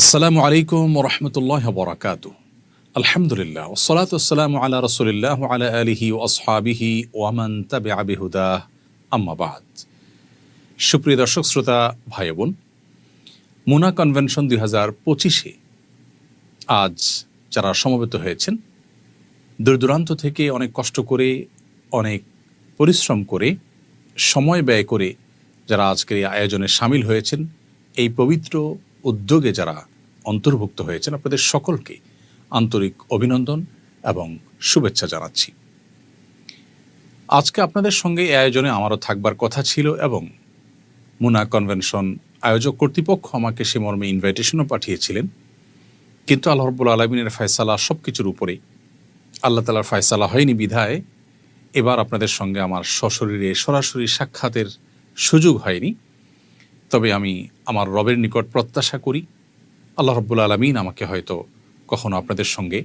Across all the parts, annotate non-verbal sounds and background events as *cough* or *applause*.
আসসালামু আলাইকুম রহমতুল্লাহ বরাকাত আলহামদুলিল্লাহ ওসলাত আসসালাম আলা রসুলিল্লাহ আলা আলিহি ও ওয়ামান তাবে আবিহুদা আম্মাবাদ সুপ্রিয় দর্শক, শ্রোতা, ভাই বোন, মুনা কনভেনশন দুই হাজার পঁচিশে আজ যারা সমবেত হয়েছেন দূর দূরান্ত থেকে অনেক কষ্ট করে, অনেক পরিশ্রম করে, সময় ব্যয় করে যারা আজকের এই আয়োজনে সামিল হয়েছেন, এই পবিত্র উদ্যোগে যারা অন্তর্ভুক্ত হয়েছেন, আপনাদের সকলকে আন্তরিক অভিনন্দন এবং শুভেচ্ছা জানাচ্ছি। আজকে আপনাদের সঙ্গে এই আয়োজনে আমারও থাকবার কথা ছিল এবং মুনা কনভেনশন আয়োজক কর্তৃপক্ষ আমাকে সে মর্মে ইনভাইটেশনও পাঠিয়েছিলেন। কিন্তু আল্লাহ রব্বুল আলমিনের ফয়সালা সব কিছুর উপরে, আল্লাহ তালার ফয়সালা হয়নি বিধায়, এবার আপনাদের সঙ্গে আমার সশরীরে সরাসরি সাক্ষাতের সুযোগ হয়নি। তবে আমি আমার রবের নিকট প্রত্যাশা করি, আল্লাহ রব্বুল আলমিন আমাকে হয়তো কখনো আপনাদের সঙ্গে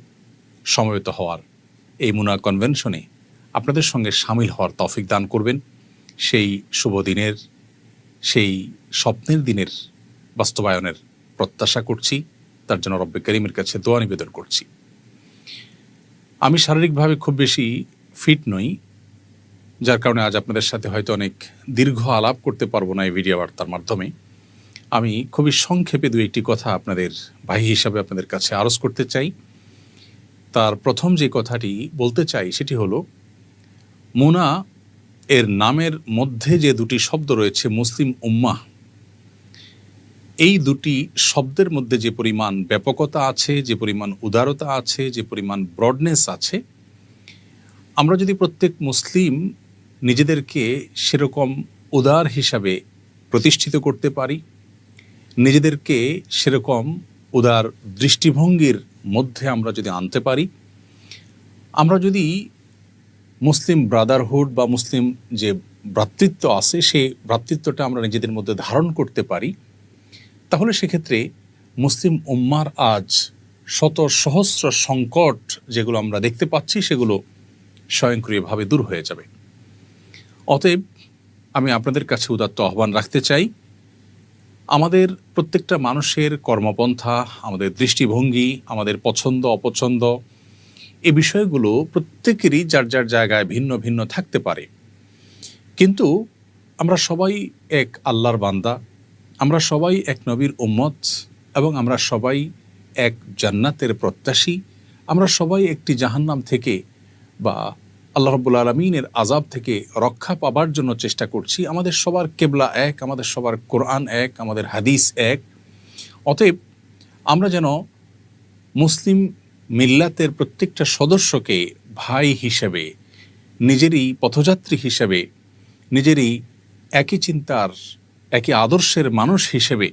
সমবেত হওয়ার এই মুনা কনভেনশনে আপনাদের সঙ্গে সামিল হওয়ার তফিক দান করবেন। সেই শুভ দিনের, সেই স্বপ্নের দিনের বাস্তবায়নের প্রত্যাশা করছি, তার জন্য রব্বে করিমের কাছে দোয়া নিবেদন করছি। আমি শারীরিকভাবে খুব বেশি ফিট নই যার কারণে আজ আপনাদের সাথে হয়তো অনেক দীর্ঘ আলাপ করতে পারব না এই ভিডিও বার্তার মাধ্যমে। আমি খুবই সংক্ষেপে দু একটি কথা আপনাদের ভাই হিসাবে আপনাদের কাছে আরজ করতে চাই। তার প্রথম যে কথাটি বলতে চাই সেটি হলো, মোনা এর নামের মধ্যে যে দুটি শব্দ রয়েছে মুসলিম উম্মাহ, এই দুটি শব্দের মধ্যে যে পরিমাণ ব্যাপকতা আছে, যে পরিমাণ উদারতা আছে, যে পরিমাণ ব্রডনেস আছে, আমরা যদি প্রত্যেক মুসলিম নিজেদেরকে সেরকম উদার হিসাবে প্রতিষ্ঠিত করতে পারি, নিজেদেরকে সেরকম উদার দৃষ্টিভঙ্গির মধ্যে আমরা যদি আনতে পারি, আমরা যদি মুসলিম ব্রাদারহুড বা মুসলিম যে ভ্রাতৃত্ব আছে সেই ভ্রাতৃত্বটা আমরা নিজেদের মধ্যে ধারণ করতে পারি, তাহলে সেক্ষেত্রে মুসলিম উম্মার আজ শত সহস্র সংকট যেগুলো আমরা দেখতে পাচ্ছি, সেগুলো স্বয়ংক্রিয়ভাবে দূর হয়ে যাবে। অতএব আমি আপনাদের কাছে উদাত্ত আহ্বান রাখতে চাই। আমাদের প্রত্যেকটা মানুষের কর্মপন্থা, আমাদের দৃষ্টিভঙ্গি, আমাদের পছন্দ, অপছন্দ, এ বিষয়গুলো প্রত্যেকেরই যার যার জায়গায় ভিন্ন ভিন্ন থাকতে পারে। কিন্তু আমরা সবাই এক আল্লাহর বান্দা, আমরা সবাই এক নবীর উম্মত এবং আমরা সবাই এক জান্নাতের প্রত্যাশী, আমরা সবাই একটি জাহান্নাম থেকে বা আল্লাহ রব্বুল আলমিনের আজাব থেকে রক্ষা পাবার জন্য চেষ্টা করছি। আমাদের সবার কেবলা এক, আমাদের সবার কোরআন এক, আমাদের হাদিস এক। অতএব আমরা যেন মুসলিম মিল্লাতের প্রত্যেকটা সদস্যকে ভাই হিসেবে, নিজেরই পথযাত্রী হিসেবে, নিজেরই একই চিন্তার, একই আদর্শের মানুষ হিসেবে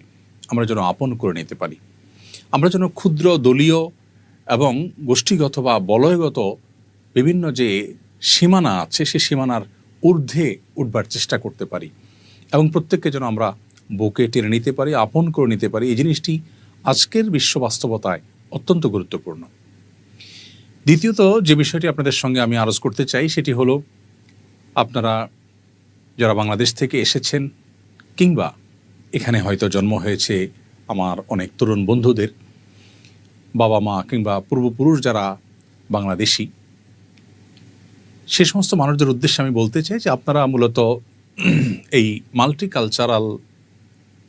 আমরা যেন আপন করে নিতে পারি। আমরা যেন ক্ষুদ্র, দলীয় এবং গোষ্ঠীগত বা বলয়গত বিভিন্ন যে সীমানা আছে, সে সীমানার ঊর্ধ্বে উঠবার চেষ্টা করতে পারি এবং প্রত্যেককে যেন আমরা বুকে টেনে নিতে পারি, আপন করে নিতে পারি, এই জিনিসটি আজকের বিশ্ব বাস্তবতায় অত্যন্ত গুরুত্বপূর্ণ। দ্বিতীয়ত, যে বিষয়টি আপনাদের সঙ্গে আমি আরজ করতে চাই, সেটি হলো আপনারা যারা বাংলাদেশ থেকে এসেছেন কিংবা এখানে হয়তো জন্ম হয়েছে আমার অনেক তরুণ বন্ধুদের বাবা মা কিংবা পূর্বপুরুষ যারা বাংলাদেশি সে সমস্ত মানুষদের উদ্দেশ্যে আমি বলতে চাই যে আপনারা মূলত *clears throat* এই মাল্টিকালচারাল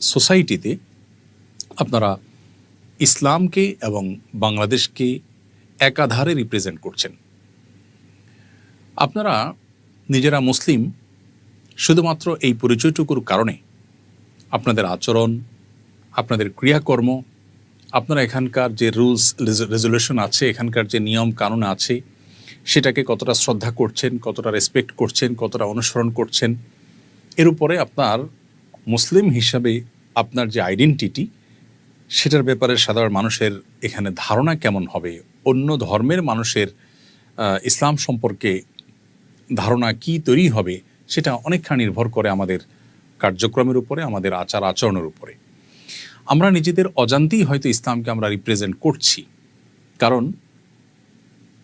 সোসাইটিতে আপনারা ইসলামকে এবং বাংলাদেশকে একাধারে রিপ্রেজেন্ট করছেন। আপনারা নিজেরা মুসলিম, শুধুমাত্র এই পরিচয়টুকুর কারণে আপনাদের আচরণ, আপনাদের ক্রিয়াকর্ম, আপনারা এখানকার যে রুলস রেজলিউশন আছে, এখানকার যে নিয়ম কানুন আছে সেটাকে কতটা শ্রদ্ধা করছেন, কতটা রেসপেক্ট করছেন, কতটা অনুসরণ করছেন, এর উপরে আপনার মুসলিম হিসাবে আপনার যে আইডেন্টিটি সেটার ব্যাপারে সাধারণ মানুষের এখানে ধারণা কেমন হবে? অন্য ধর্মের মানুষের ইসলাম সম্পর্কে ধারণা কি তৈরি হবে, সেটা অনেকখানি নির্ভর করে আমাদের কার্যক্রমের উপরে, আমাদের আচার আচরণের উপরে। আমরা নিজেদের অজান্তেই হয়তো ইসলামকে আমরা রিপ্রেজেন্ট করছি। কারণ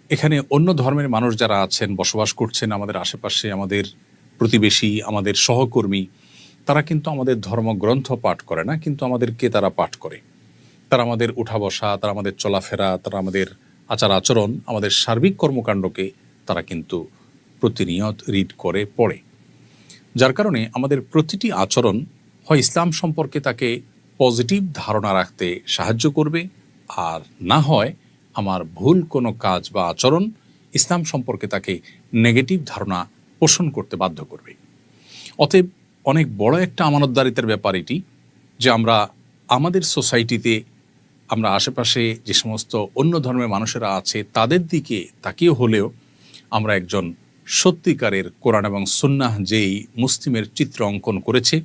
এখানে অন্য ধর্মের মানুষ যারা আছেন, বসবাস করছেন, আমাদের আশেপাশে আমাদের প্রতিবেশী, আমাদের সহকর্মী, তারা কিন্তু আমাদের ধর্মগ্রন্থ পাঠ করে না, কিন্তু আমাদেরকে তারা পাঠ করে। তারা আমাদের উঠা বসা, তারা আমাদের চলাফেরা, তারা আমাদের আচার আচরণ, আমাদের সার্বিক কর্মকাণ্ডকে তারা কিন্তু প্রতিনিয়ত রিড করে, পড়ে। যার কারণে আমাদের প্রতিটি আচরণ হয় ইসলাম সম্পর্কে তাকে পজিটিভ ধারণা রাখতে সাহায্য করবে, আর না হয় আমার ভুল কোনো কাজ বা আচরণ ইসলাম সম্পর্কে তাকে নেগেটিভ ধারণা পোষণ করতে বাধ্য করবে। অতএব অনেক বড় একটা আমানতদারিতার ব্যাপার এটি যে আমরা আমাদের সোসাইটিতে আমরা আশেপাশে যে সমস্ত অন্য ধর্মের মানুষেরা আছে তাদের দিকে তাকিয়ে হলেও আমরা একজন সত্যিকারের কোরআন এবং সুন্নাহ যেই মুসলিমের চিত্র অঙ্কন করেছে,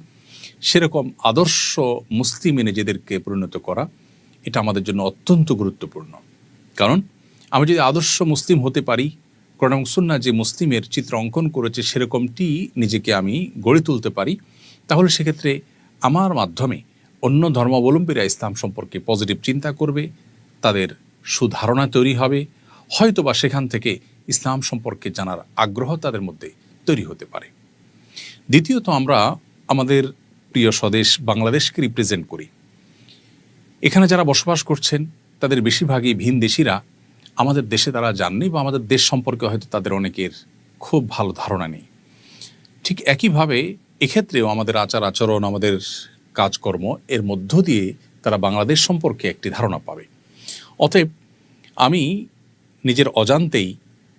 সেরকম আদর্শ মুসলিমে নিজেদেরকে পরিণত করা, এটা আমাদের জন্য অত্যন্ত গুরুত্বপূর্ণ। কারণ আমি যদি আদর্শ মুসলিম হতে পারি, কোরআন এবং সুন্নাহ যে মুসলিমের চিত্র অঙ্কন করেছে সেরকমটি নিজেকে আমি গড়ে তুলতে পারি, তাহলে সেক্ষেত্রে আমার মাধ্যমে অন্য ধর্মাবলম্বীরা ইসলাম সম্পর্কে পজিটিভ চিন্তা করবে, তাদের সুধারণা তৈরি হবে, হয়তোবা সেখান থেকে ইসলাম সম্পর্কে জানার আগ্রহ তাদের মধ্যে তৈরি হতে পারে। দ্বিতীয়ত আমরা আমাদের প্রিয় স্বদেশ বাংলাদেশকে রিপ্রেজেন্ট করি। এখানে যারা বসবাস করছেন তাদের বেশিরভাগই ভিন দেশিরা। আমাদের দেশে তারা যাননি বা আমাদের দেশ সম্পর্কে হয়তো তাদের অনেকের খুব ভালো ধারণা নেই। ঠিক একইভাবে এক্ষেত্রেও আমাদের আচার আচরণ, আমাদের কাজকর্ম এর মধ্য দিয়ে তারা বাংলাদেশ সম্পর্কে একটি ধারণা পাবে। অতএব আমি নিজের অজান্তেই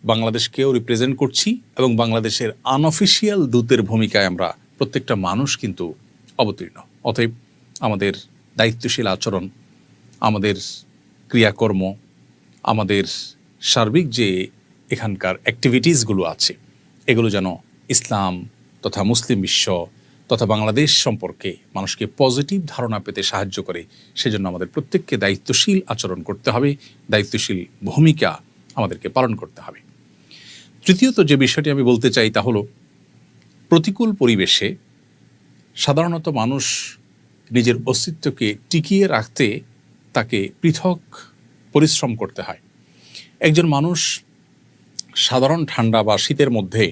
বাংলাদেশকেও রিপ্রেজেন্ট করছি এবং বাংলাদেশের আনঅফিসিয়াল দূতের ভূমিকায় আমরা প্রত্যেকটা মানুষ কিন্তু অবতীর্ণ। অতএব আমাদের দায়িত্বশীল আচরণ, আমাদের ক্রিয়াকর্ম, আমাদের সার্বিক যে এখানকার অ্যাক্টিভিটিসগুলো আছে, এগুলো যেন ইসলাম তথা মুসলিম বিশ্ব তথা বাংলাদেশ সম্পর্কে মানুষকে পজিটিভ ধারণা পেতে সাহায্য করে, সেজন্য আমাদের প্রত্যেককে দায়িত্বশীল আচরণ করতে হবে, দায়িত্বশীল ভূমিকা আমাদেরকে পালন করতে হবে। তৃতীয়ত যে বিষয়টি আমি বলতে চাই তা হলো, প্রতিকূল পরিবেশে সাধারণত মানুষ নিজের অস্তিত্বকে টিকিয়ে রাখতে তাকে পৃথক পরিশ্রম করতে হয়। একজন মানুষ সাধারণ ঠান্ডা বা শীতের মধ্যে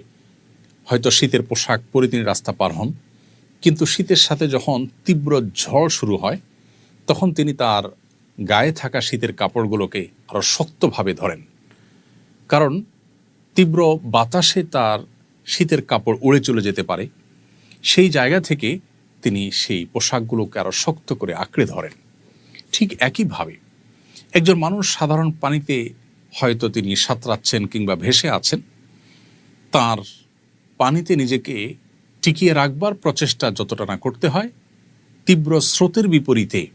হয়তো শীতের পোশাক পরে তিনি রাস্তা পার হন, কিন্তু শীতের সাথে যখন তীব্র ঝড় শুরু হয়, তখন তিনি তার গায়ে থাকা শীতের কাপড়গুলোকে আরও শক্তভাবে ধরেন। কারণ তীব্র বাতাসে তার শীতের কাপড় উড়ে চলে যেতে পারে। সেই জায়গা থেকে তিনি সেই পোশাকগুলোকে আরও শক্ত করে আঁকড়ে ধরেন। ঠিক একইভাবে একজন মানুষ সাধারণ পানিতে হয়তো তিনি সাঁতরাচ্ছেন কিংবা ভেসে আছেন, তার পানিতে নিজেকে টিকিয়ে রাখবার প্রচেষ্টা যতটা না করতে হয়, তীব্র স্রোতের বিপরীতে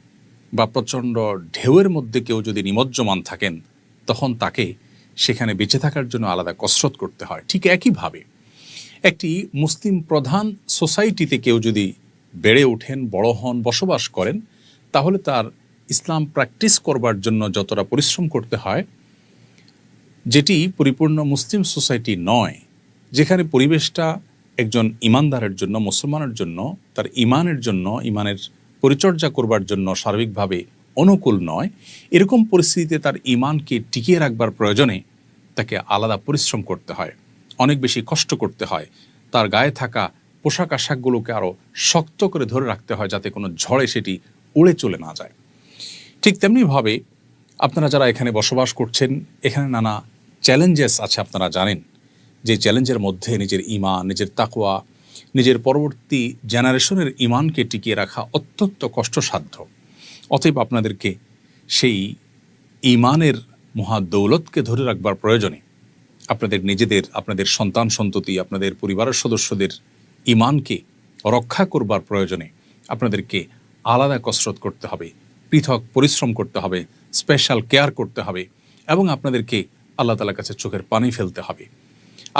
বা প্রচণ্ড ঢেউয়ের মধ্যে কেউ যদি নিমজ্জমান থাকেন, তখন তাকে সেখানে বেঁচে থাকার জন্য আলাদা কসরত করতে হয়। ঠিক একইভাবে একটি মুসলিম প্রধান সোসাইটিতে কেউ যদি বেড়ে ওঠেন, বড় হন, বসবাস করেন, তাহলে তার ইসলাম প্র্যাকটিস করবার জন্য যতটা পরিশ্রম করতে হয়, যেটি পরিপূর্ণ মুসলিম সোসাইটি নয়, যেখানে পরিবেশটা একজন ইমানদারের জন্য, মুসলমানের জন্য, তার ইমানের জন্য, ইমানের পরিচর্যা করবার জন্য সার্বিকভাবে অনুকূল নয়, এরকম পরিস্থিতিতে তার ইমানকে টিকিয়ে রাখবার প্রয়োজনে তাকে আলাদা পরিশ্রম করতে হয়, অনেক বেশি কষ্ট করতে হয়, তার গায়ে থাকা পোশাক আশাকগুলোকে আরও শক্ত করে ধরে রাখতে হয় যাতে কোনো ঝড়ে সেটি উড়ে চলে না যায়। ঠিক তেমনিভাবে আপনারা যারা এখানে বসবাস করছেন, এখানে নানা চ্যালেঞ্জেস আছে আপনারা জানেন। যে চ্যালেঞ্জের মধ্যে নিজের ইমান নিজের তাকওয়া, নিজের পরবর্তী জেনারেশনের ইমানকে টিকিয়ে রাখা অত্যন্ত কষ্টসাধ্য। অতএব আপনাদেরকে সেই ইমানের মহা দৌলতকে ধরে রাখবার প্রয়োজনে আপনাদের নিজেদের, আপনাদের সন্তান সন্ততি, আপনাদের পরিবারের সদস্যদের ইমানকে রক্ষা করবার প্রয়োজনে আপনাদেরকে আলাদা কসরত করতে হবে। পৃথক পরিশ্রম করতে হবে স্পেশাল কেয়ার করতে হবে এবং আপনাদেরকে আল্লাহ তালার কাছে চোখের পানি ফেলতে হবে।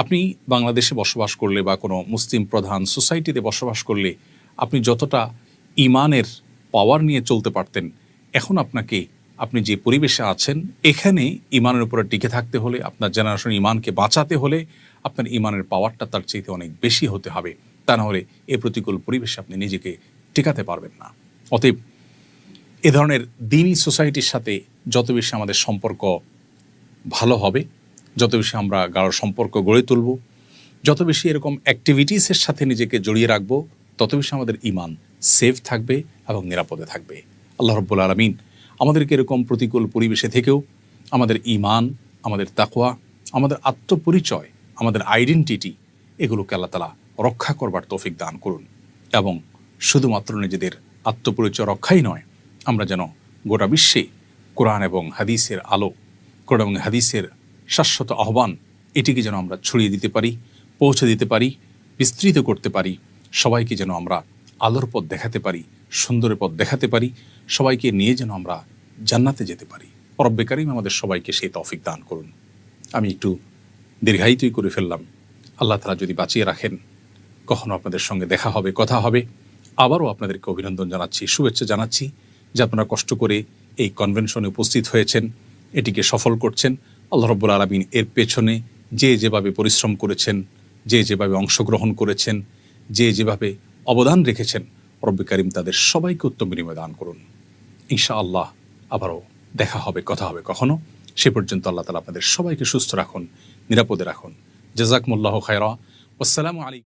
আপনি বাংলাদেশে বসবাস করলে বা কোনো মুসলিম প্রধান সোসাইটিতে বসবাস করলে আপনি যতটা ইমানের পাওয়ার নিয়ে চলতে পারতেন, এখন আপনাকে, আপনি যে পরিবেশে আছেন, এখানে ইমানের উপরে টিকে থাকতে হলে, আপনার জেনারেশন ইমানকে বাঁচাতে হলে আপনার ইমানের পাওয়ারটা তার চাইতে অনেক বেশি হতে হবে। তা না হলে এ প্রতিকূল পরিবেশে আপনি নিজেকে টিকাতে পারবেন না। অতএব এ ধরনের দিনই সোসাইটির সাথে যত বেশি আমাদের সম্পর্ক ভালো হবে, যত বেশি আমরা গাঢ় সম্পর্ক গড়ে তুলব, যত বেশি এরকম অ্যাক্টিভিটিসের সাথে নিজেকে জড়িয়ে রাখব, তত বেশি আমাদের ইমান সেফ থাকবে এবং নিরাপদে থাকবে। আল্লাহ রব্বুল আলমিন আমাদেরকে এরকম প্রতিকূল পরিবেশে থেকেও আমাদের ইমান, আমাদের তাকওয়া, আমাদের আত্মপরিচয়, আমাদের আইডেন্টিটি এগুলোকে আল্লাহ তালা রক্ষা করবার তৌফিক দান করুন এবং শুধুমাত্র নিজেদের আত্মপরিচয় রক্ষাই নয় আমরা যেন গোটা বিশ্বে কোরআন এবং হাদিসের আলো, কোরআন এবং হাদিসের শাশ্বত আহ্বান এটিকে যেন আমরা ছড়িয়ে দিতে পারি, পৌঁছে দিতে পারি, বিস্তৃত করতে পারি, সবাইকে যেন আমরা আলোর পথ দেখাতে পারি, সুন্দরের পথ দেখাতে পারি, সবাইকে নিয়ে যেন আমরা জান্নাতে যেতে পারি। রব্বে কারিম, আমাদের সবাইকে সেই তফিক দান করুন। আমি একটু দীর্ঘায়িতই করে ফেললাম। আল্লাহ তালা যদি বাঁচিয়ে রাখেন, কখনো আপনাদের সঙ্গে দেখা হবে, কথা হবে, আবারও আপনাদেরকে অভিনন্দন জানাচ্ছি, শুভেচ্ছা জানাচ্ছি। যে আপনারা কষ্ট করে এই কনভেনশনে উপস্থিত হয়েছেন, এটিকে সফল করছেন, আল্লাহ রব্বুল আলমিন এর পেছনে যে যেভাবে পরিশ্রম করেছেন, যে যেভাবে অংশগ্রহণ করেছেন, যে যেভাবে অবদান রেখেছেন, রব্বে কারিম তাদের সবাইকে উত্তম বিনিময় দান করুন। ইনশা আল্লাহ আবারও দেখা হবে, কথা হবে কখনো। সে পর্যন্ত আল্লাহ তালা আপনাদের সবাইকে সুস্থ রাখুন, নিরাপদে রাখুন। জাজাকমুল্লাহ খায়রা। আসসালামু আলাইকুম।